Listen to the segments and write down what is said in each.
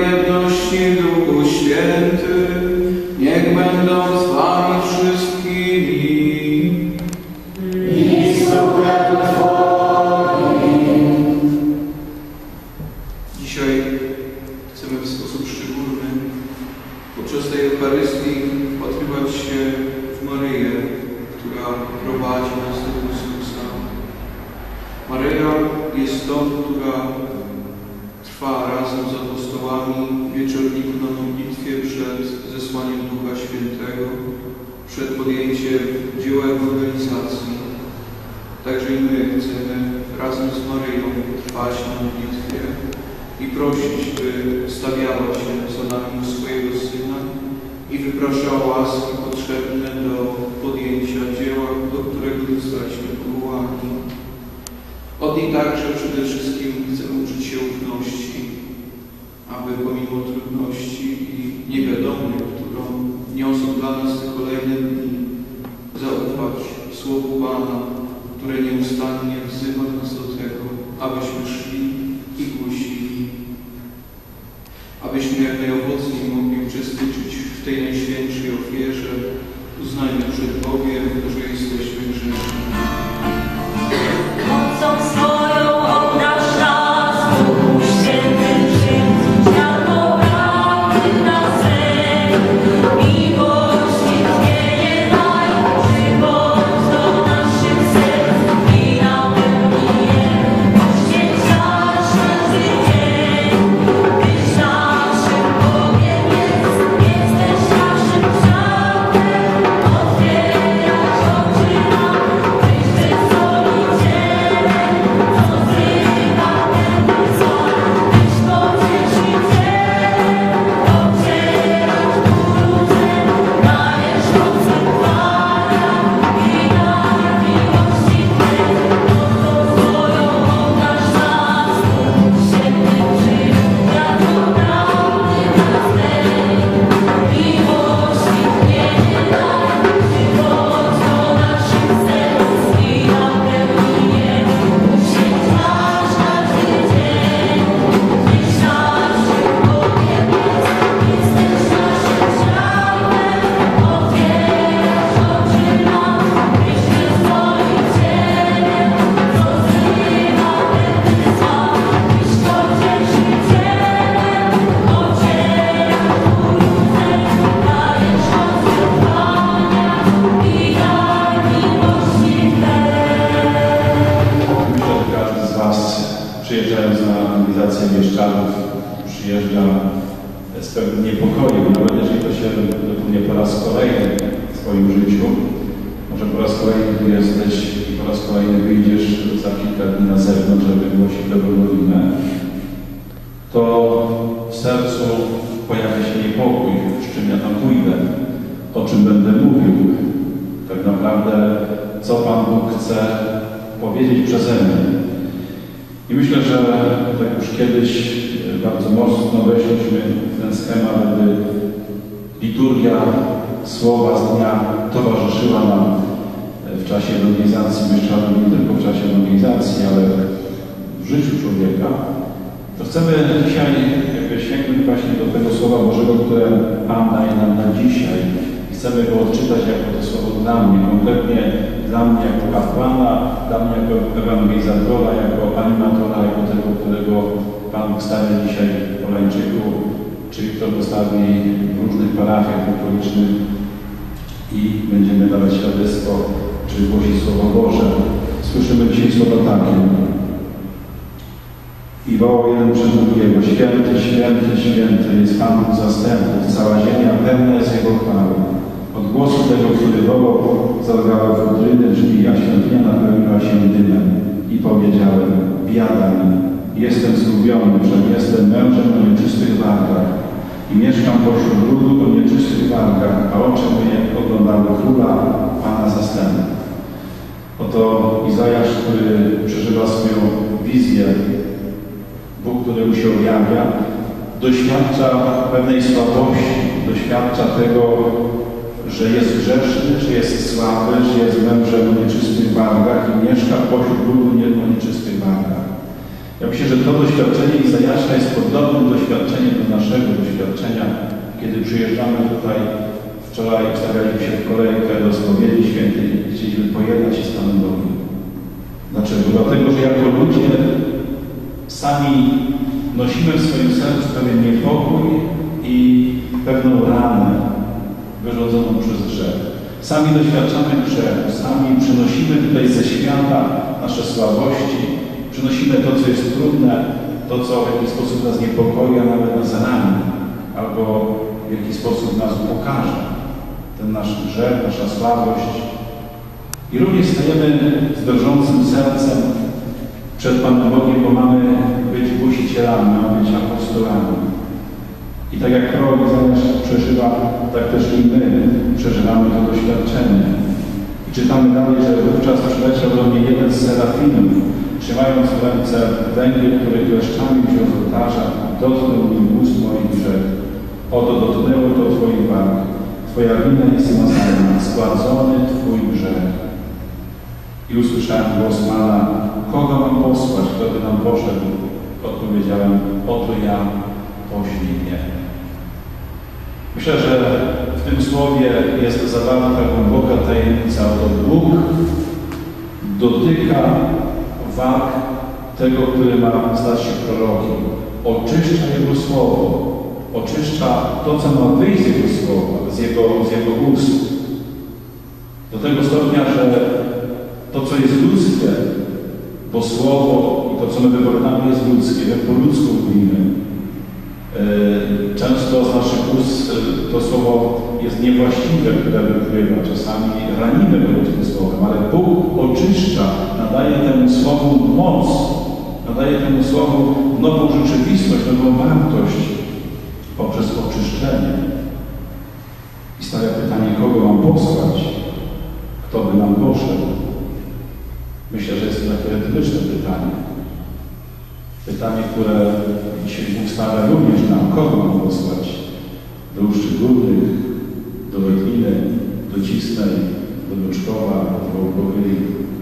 dos seus przed podjęciem dzieła ewangelizacji. Także i my chcemy razem z Maryją trwać na modlitwie i prosić, by stawiała się za nami swojego Syna i wypraszała łaski potrzebne do podjęcia dzieła, do którego zostaliśmy powołani. Od niej także przede wszystkim chcemy uczyć się ufności, aby pomimo trudności i niewiadomych, dla nas te kolejne dni, zaufać Słowu Pana, które nieustannie wzywa nas do tego, abyśmy szli i głosili, abyśmy jak najowocniej mogli uczestniczyć w tej najświętszej ofierze. Uznajmy przed Bogiem, mobilizację Bieszczadów przyjeżdża z pewnym niepokojem, nawet jeżeli to się dotknie po raz kolejny w swoim życiu. Może po raz kolejny tu jesteś i po raz kolejny wyjdziesz za kilka dni na zewnątrz, żeby głosić dobrą nowinę. To w sercu pojawia się niepokój, z czym ja tam pójdę, o czym będę mówił, tak naprawdę co Pan Bóg chce powiedzieć przeze mnie. I myślę, że tak już kiedyś e, bardzo mocno weszliśmy w ten schemat, aby liturgia słowa z dnia towarzyszyła nam e, w czasie ewangelizacji, myślę, nie tylko w czasie ewangelizacji, ale w życiu człowieka, to chcemy dzisiaj jakby sięgnąć właśnie do tego Słowa Bożego, które Pan daje nam na dzisiaj. Chcemy go odczytać jako to Słowo dla mnie, konkretnie dla mnie jako kapłana, dla mnie jako ewangelizatora, jako animatora, jako tego, którego Pan Bóg stawia dzisiaj w Polańczyku, czy kto postawi w różnych parafiach okolicznych i będziemy dawać świadectwo, czy głosić Słowo Boże. Słyszymy dzisiaj słowa takie. I wołał jeden przez drugiego, święty, święty, święty jest Pan zastępów, cała ziemia pełna jest Jego chwały. Głosu tego, który wołał, zadrgały futryny drzwi, a świątynia napełniła się dymem. I powiedziałem, biada mi, jestem zgubiony, wszak jestem mężem o nieczystych wargach i mieszkam pośród ludu o nieczystych wargach, a oczy moje oglądały króla, Pana zastępów. Oto Izajasz, który przeżywa swoją wizję Bóg, któremu się objawia, doświadcza pewnej słabości, doświadcza tego, że jest grzeszny, że jest słaby, że jest mężem o nieczystych wargach i mieszka pośród ludu o nieczystych wargach. Ja myślę, że to doświadczenie Izajasza jest podobnym doświadczeniem do naszego doświadczenia, Kiedy przyjeżdżamy tutaj, wczoraj ustawialiśmy się w kolejkę do spowiedzi świętej i chcieliśmy pojednać się z Panem Bogiem. Dlaczego? Dlatego, że jako ludzie sami nosimy w swoim sercu pewien niepokój i pewną ranę wyrządzoną przez grzech. Sami doświadczamy grzechu, sami przynosimy tutaj ze świata nasze słabości, przynosimy to, co jest trudne, to, co w jakiś sposób nas niepokoi, a nawet nas rani, albo w jakiś sposób nas upokarza. Ten nasz grzech, nasza słabość. I również stajemy z drżącym sercem przed Panem Bogiem, bo mamy być głosicielami, mamy być apostolami. I tak jak prorok Izaiasz przeżywa, tak też i my przeżywamy to doświadczenie. I czytamy dalej, że wówczas przyleciał do mnie jeden z serafinów, trzymając w ręce węgiel, który kleszczami wziął z ołtarza, dotknął nim ust moich grzech. Oto dotknęło to Twoich bark. Twoja wina jest zmazana, zgładzony Twój grzech. I usłyszałem głos Pana, kogo mam posłać, kto by nam poszedł? Odpowiedziałem, oto ja, poślij mnie. Myślę, że w tym słowie jest zawarta głęboka tajemnica, to Bóg dotyka walk tego, który ma stać się prorokiem. Oczyszcza Jego Słowo. Oczyszcza to, co ma wyjść z Jego Słowa, z Jego, z jego ust. Do tego stopnia, że to, co jest ludzkie, bo Słowo i to, co my wypowiadamy, jest ludzkie, my po ludzku mówimy. Yy, Często z naszych ust yy, to słowo jest niewłaściwe, które wypływa. Czasami ranimy go tym słowem, ale Bóg oczyszcza, nadaje temu słowu moc, nadaje temu słowu nową rzeczywistość, nową wartość poprzez oczyszczenie. I stawia pytanie, kogo mam posłać? Kto by nam poszedł? Myślę, że jest to takie retoryczne pytanie. Pytanie, które dzisiaj Bóg stawia również nam, kogo mam posłać? Do Uszczy Górnych, do Węgliny, do Cisnej, do Luczkowa, do Wołkowej,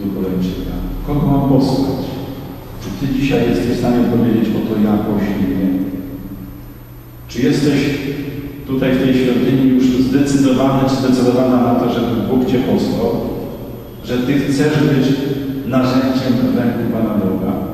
do Kolejczyka. Kogo mam posłać? Czy Ty dzisiaj jesteś w stanie odpowiedzieć o to ja poślij mnie? Czy jesteś tutaj w tej świątyni już zdecydowany, czy zdecydowana na to, żeby Bóg Cię posłał? Że Ty chcesz być narzędziem w ręku Pana Boga?